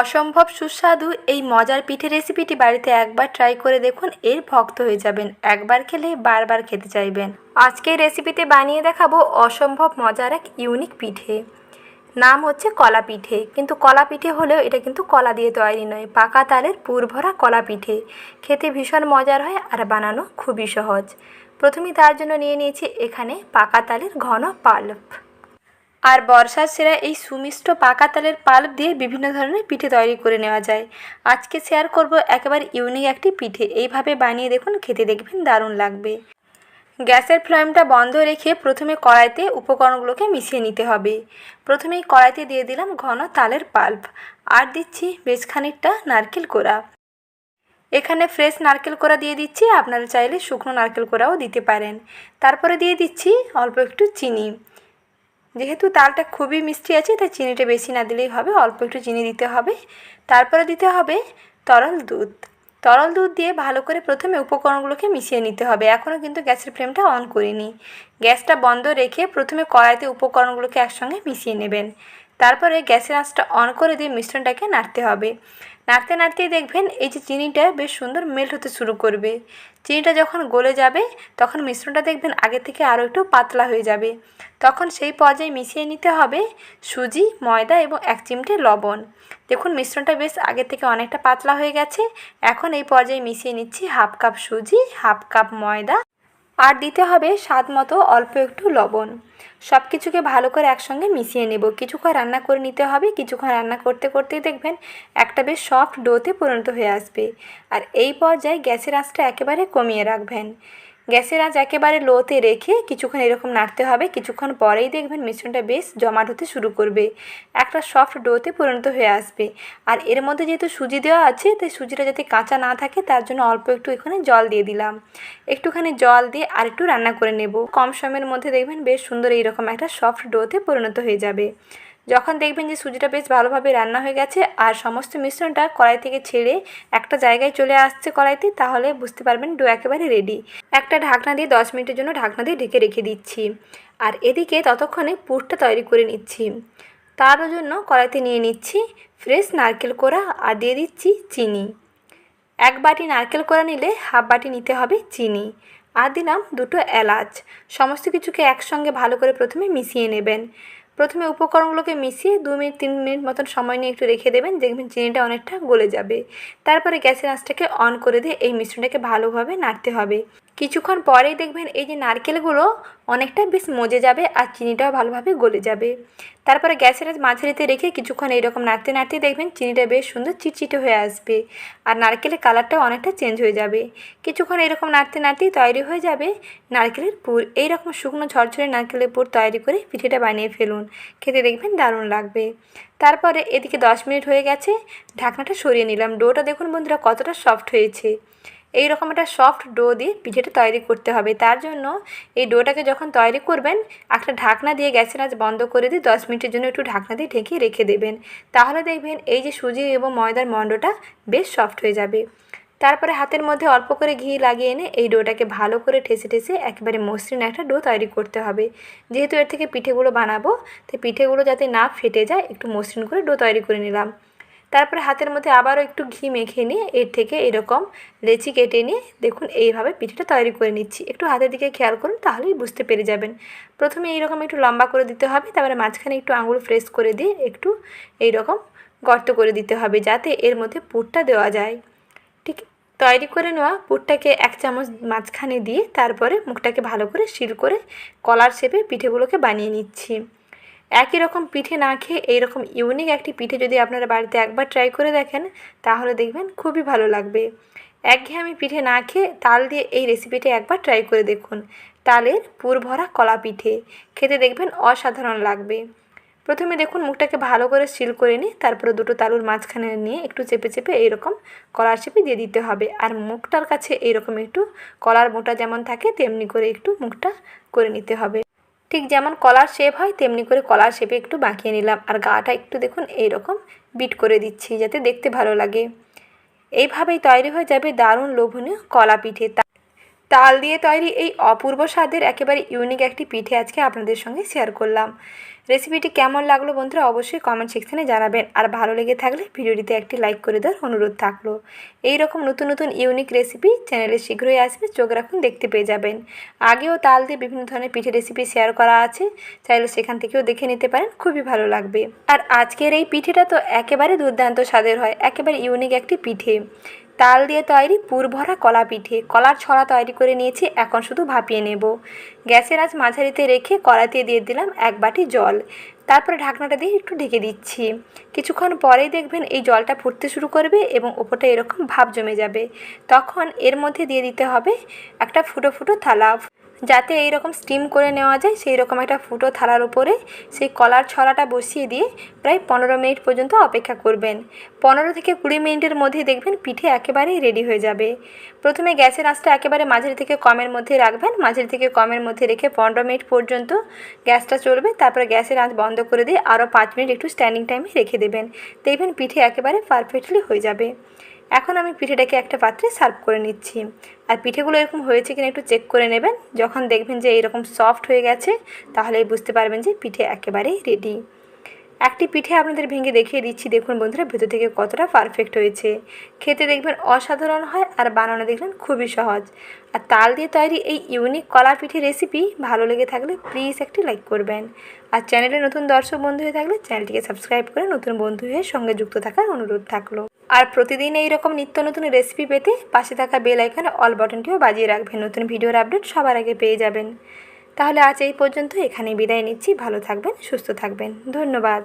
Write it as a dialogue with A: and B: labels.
A: অসম্ভব সুস্বাদু এই মজার পিঠে রেসিপিটি বাড়িতে একবার ট্রাই করে দেখুন, এর ভক্ত হয়ে যাবেন। একবার খেলে বারবার খেতে চাইবেন। আজকের রেসিপিতে বানিয়ে দেখাবো অসম্ভব মজার এক ইউনিক পিঠে। নাম হচ্ছে কলা পিঠে, কিন্তু কলা পিঠে হলেও এটা কিন্তু কলা দিয়ে তৈরি নয়, পাকা তালের পুরভরা কলা পিঠে। খেতে ভীষণ মজার হয় আর বানানো খুবই সহজ। প্রথমেই তার জন্য নিয়ে নিয়েছি এখানে পাকা তালের ঘন পাল্প। আর বর্ষার সেরা এই সুমিষ্ট পাকা তালের পাল্প দিয়ে বিভিন্ন ধরনের পিঠে তৈরি করে নেওয়া যায়। আজকে শেয়ার করব একেবারে ইউনিক একটি পিঠে। এইভাবে বানিয়ে দেখুন, খেতে দেখবেন দারুণ লাগবে। গ্যাসের ফ্লেমটা বন্ধ রেখে প্রথমে কড়াইতে উপকরণগুলোকে মিশিয়ে নিতে হবে। প্রথমেই কড়াইতে দিয়ে দিলাম ঘন তালের পাল্প। আর দিচ্ছি বেশ খানিকটা নারকেল কোড়া। এখানে ফ্রেশ নারকেল কোড়া দিয়ে দিচ্ছি, আপনারা চাইলে শুকনো নারকেল কোড়াও দিতে পারেন। তারপরে দিয়ে দিচ্ছি অল্প একটু চিনি। যেহেতু তালটা খুবই মিষ্টি আছে, তাই চিনিটা বেশি না দিলেই হবে, অল্প একটু চিনি দিতে হবে। তারপরে দিতে হবে তরল দুধ। তরল দুধ দিয়ে ভালো করে প্রথমে উপকরণগুলোকে মিশিয়ে নিতে হবে। এখনও কিন্তু গ্যাসের ফ্লেমটা অন করিনি। গ্যাসটা বন্ধ রেখে প্রথমে কড়াইতে উপকরণগুলোকে একসঙ্গে মিশিয়ে নেবেন। তারপরে গ্যাসের আঁচটা অন করে দিয়ে মিশ্রণটাকে নাড়তে হবে। নাড়তে, নাড়তেই দেখবেন এই যে চিনিটা বেশ সুন্দর মেল্ট হতে শুরু করবে। চিনিটা যখন গলে যাবে, তখন মিশ্রণটা দেখবেন আগে থেকে আরও একটু পাতলা হয়ে যাবে। তখন সেই পর্যায়ে মিশিয়ে নিতে হবে সুজি, ময়দা এবং এক চিমটে লবণ। দেখুন, মিশ্রণটা বেশ আগে থেকে অনেকটা পাতলা হয়ে গেছে। এখন এই পর্যায়ে মিশিয়ে নিচ্ছি হাফ কাপ সুজি, হাফ কাপ ময়দা। আর দিতে হবে স্বাদ মতো অল্প একটু লবণ। সব কিছুকে ভালো করে একসঙ্গে মিশিয়ে নেব। কিছুক্ষণ রান্না করে নিতে হবে, কিছুক্ষণ রান্না করতে করতেই দেখবেন একটা বেশ সফট ডোতে পরিণত হয়ে আসবে। আর এই পর্যায়ে গ্যাসের আঁচটা একেবারে কমিয়ে রাখবেন। গ্যাসের আঁচ একেবারে লোতে রেখে কিছুক্ষণ এরকম নাড়তে হবে। কিছুক্ষণ পরেই দেখবেন মিশ্রণটা বেশ জমাট হতে শুরু করবে। একটা সফট ডোতে পরিণত হয়ে আসবে। আর এর মধ্যে যেহেতু সুজি দেওয়া আছে, তাই সুজিটা যাতে কাঁচা না থাকে, তার জন্য অল্প একটু এখানে জল দিয়ে দিলাম। একটুখানি জল দিয়ে আর একটু রান্না করে নেব। কম সময়ের মধ্যে দেখবেন বেশ সুন্দর এইরকম একটা সফট ডোতে পরিণত হয়ে যাবে। যখন দেখবেন যে সুজিটা বেশ ভালোভাবে রান্না হয়ে গেছে আর সমস্ত মিশ্রণটা কড়াই থেকে ছেড়ে একটা জায়গায় চলে আসছে কড়াইতে, তাহলে বুঝতে পারবেন ডো একেবারে রেডি। একটা ঢাকনা দিয়ে দশ মিনিটের জন্য ঢাকনা দিয়ে ঢেকে রেখে দিচ্ছি। আর এদিকে ততক্ষণে পুরটা তৈরি করে নিচ্ছি। তারও জন্য কড়াইতে নিয়ে নিচ্ছি ফ্রেশ নারকেল কোড়া আর দিয়ে দিচ্ছি চিনি। এক বাটি নারকেল কোড়া নিলে হাফ বাটি নিতে হবে চিনি। আর দিলাম দুটো এলাচ। সমস্ত কিছুকে একসঙ্গে ভালো করে প্রথমে মিশিয়ে নেবেন। প্রথমে উপকরণগুলোকে মিশিয়ে দু মিনিট, তিন মিনিট মতন সময় নিয়ে একটু রেখে দেবেন, দেখবেন চিনিটা অনেকটা গলে যাবে। তারপরে গ্যাসের আঁচটাকে অন করে দিয়ে এই মিশ্রণটাকে ভালোভাবে নাড়তে হবে। কিছুক্ষণ পরেই দেখবেন এই যে নারকেলগুলো অনেকটা বেশ মজে যাবে আর চিনিটাও ভালোভাবে গলে যাবে। তারপরে গ্যাসের মাঝারিতে রেখে কিছুক্ষণ এইরকম নাড়তে নাড়তে দেখবেন চিনিটা বেশ সুন্দর চিটচিটে হয়ে আসবে আর নারকেলের কালারটাও অনেকটা চেঞ্জ হয়ে যাবে। কিছুক্ষণ এরকম নাড়তে নাড়তেই তৈরি হয়ে যাবে নারকেলের পুর। এইরকম শুকনো ঝরঝরে নারকেলের পুর তৈরি করে পিঠেটা বানিয়ে ফেলুন। খেতে দেখবেন দারুণ লাগবে। তারপরে এদিকে দশ মিনিট হয়ে গেছে, ঢাকনাটা সরিয়ে নিলাম। ডোটা দেখুন বন্ধুরা কতটা সফট হয়েছে। এই রকম একটা সফট ডো দিয়ে পিঠেটা তৈরি করতে হবে। তার জন্য এই ডোটাকে যখন তৈরি করবেন, একটা ঢাকনা দিয়ে গ্যাসের আজ বন্ধ করে দিয়ে দশ মিনিটের জন্য একটু ঢাকনা দিয়ে ঢেকে রেখে দেবেন। তাহলে দেখবেন এই যে সুজি এবং ময়দার মণ্ডটা বেশ সফট হয়ে যাবে। তারপরে হাতের মধ্যে অল্প করে ঘি লাগিয়ে এনে এই ডোটাকে ভালো করে ঠেসে ঠেসে একেবারে মসৃণ একটা ডো তৈরি করতে হবে। যেহেতু এর থেকে পিঠেগুলো বানাবো, তাই পিঠেগুলো যাতে না ফেটে যায়, একটু মসৃণ করে ডো তৈরি করে নিলাম। তারপরে হাতের মধ্যে আবারও একটু ঘি মেখে নিয়ে এর থেকে এরকম লেচি কেটে নিয়ে দেখুন এইভাবে পিঠেটা তৈরি করে নিচ্ছি। একটু হাতের দিকে খেয়াল করুন তাহলেই বুঝতে পেরে যাবেন। প্রথমে এইরকম একটু লম্বা করে দিতে হবে, তারপরে মাঝখানে একটু আঙুল ফ্রেশ করে দিয়ে একটু এইরকম গর্ত করে দিতে হবে যাতে এর মধ্যে পুরটা দেওয়া যায়। ঠিক তৈরি করে নেওয়া পুরটাকে এক চামচ মাঝখানে দিয়ে তারপরে মুখটাকে ভালো করে শিল করে কলার শেপে পিঠেগুলোকে বানিয়ে নিচ্ছি। একই রকম পিঠে না খেয়ে এইরকম ইউনিক একটি পিঠে যদি আপনারা বাড়িতে একবার ট্রাই করে দেখেন, তাহলে দেখবেন খুবই ভালো লাগবে। একঘেয়েমি পিঠে না খেয়ে তাল দিয়ে এই রেসিপিটি একবার ট্রাই করে দেখুন। তালের পুর ভরা কলা পিঠে, খেতে দেখবেন অসাধারণ লাগবে। প্রথমে দেখুন মুখটাকে ভালো করে সিল করে নিয়ে, তারপরে দুটো তালুর মাঝখানে নিয়ে একটু চেপে চেপে এইরকম কলার চেপে দিয়ে দিতে হবে। আর মুখটার কাছে এইরকম একটু কলার মোটা যেমন থাকে, তেমনি করে একটু মুখটা করে নিতে হবে। ঠিক যেমন কলার শেপ হয়, তেমনি করে কলার শেপে একটু বাঁকিয়ে নিলাম। আর গাটা একটু দেখুন, এইরকম বিট করে দিচ্ছি যাতে দেখতে ভালো লাগে। এইভাবেই তৈরি হয়ে যাবে দারুণ লোভনীয় কলা পিঠে। তাল দিয়ে তৈরি এই অপূর্ব স্বাদের একেবারে ইউনিক একটি পিঠে আজকে আপনাদের সঙ্গে শেয়ার করলাম। রেসিপিটি কেমন লাগল বন্ধুরা অবশ্যই কমেন্ট সেকশানে জানাবেন। আর ভালো লেগে থাকলে ভিডিওটিতে একটি লাইক করে দেওয়ার অনুরোধ থাকল। এই রকম নতুন নতুন ইউনিক রেসিপি চ্যানেলে শীঘ্রই আসবে, চোখ রাখুন, দেখতে পেয়ে যাবেন। আগেও তাল দিয়ে বিভিন্ন ধরনের পিঠে রেসিপি শেয়ার করা আছে, চাইলে সেখান থেকেও দেখে নিতে পারেন, খুবই ভালো লাগবে। আর আজকের এই পিঠেটা তো একেবারে দুর্দান্ত স্বাদের হয়, একেবারে ইউনিক একটি পিঠে। তাল দিয়ে তৈরি পুরভরা কলা পিঠে কলার ছড়া তৈরি করে নিয়েছি, এখন শুধু ভাপিয়ে নেব। গ্যাসের আঁচ মাঝারিতে রেখে কড়াতে দিয়ে দিলাম এক বাটি জল। তারপরে ঢাকনাটা দিয়ে একটু ঢেকে দিচ্ছি। কিছুক্ষণ পরেই দেখবেন এই জলটা ফুটতে শুরু করবে এবং ওপরটা এরকম ভাব জমে যাবে। তখন এর মধ্যে দিয়ে দিতে হবে একটা ফুটো ফুটো থালা। যাতে এই রকম স্টিম করে নেওয়া যায় সেই রকম একটা ফুটো থালার উপরে সেই কলার ছড়াটা বসিয়ে দিয়ে প্রায় পনেরো মিনিট পর্যন্ত অপেক্ষা করবেন। পনেরো থেকে কুড়ি মিনিটের মধ্যে দেখবেন পিঠে একেবারেই রেডি হয়ে যাবে। প্রথমে গ্যাসের আঁচটা একেবারে মাঝের থেকে কমের মধ্যে রাখবেন, মাঝের থেকে কমের মধ্যে রেখে পনেরো মিনিট পর্যন্ত গ্যাসটা চলবে, তারপরে গ্যাসের আঁচ বন্ধ করে দিয়ে আরও পাঁচ মিনিট একটু স্ট্যান্ডিং টাইমে রেখে দেবেন। দেখবেন পিঠে একেবারে পারফেক্টলি হয়ে যাবে। এখন আমি পিঠেটাকে একটা পাত্রে সার্ভ করে নিচ্ছি। আর পিঠেগুলো এরকম হয়েছে কিনা একটু চেক করে নেবেন। যখন দেখবেন যে এরকম সফট হয়ে গেছে, তাহলেই বুঝতে পারবেন যে পিঠে একেবারেই রেডি একটি পিঠে আপনাদের ভেঙে দেখিয়ে দিচ্ছি। দেখুন বন্ধুরা, ভেতর থেকে কতটা পারফেক্ট হয়েছে। খেতে দেখবেন অসাধারণ হয় আর বানানো দেখবেন খুবই সহজ। আর তাল দিয়ে তৈরি এই ইউনিক কলা পিঠে রেসিপি ভালো লেগে থাকলে প্লিজ একটি লাইক করবেন। আর চ্যানেলে নতুন দর্শক বন্ধু হয়ে থাকলে চ্যানেলটিকে সাবস্ক্রাইব করে নতুন বন্ধু হয়ে সঙ্গে যুক্ত থাকার অনুরোধ থাকল। আর প্রতিদিন এই রকম নিত্য নতুন রেসিপি পেতে পাশে থাকা বেল আইকনে অল বাটনটিও বাজিয়ে রাখবেন। নতুন ভিডিওর আপডেট সবার আগে পেয়ে যাবেন। তাহলে আজ এই পর্যন্ত এখানেই বিদায় নিচ্ছি। ভালো থাকবেন সুস্থ থাকবেন। ধন্যবাদ।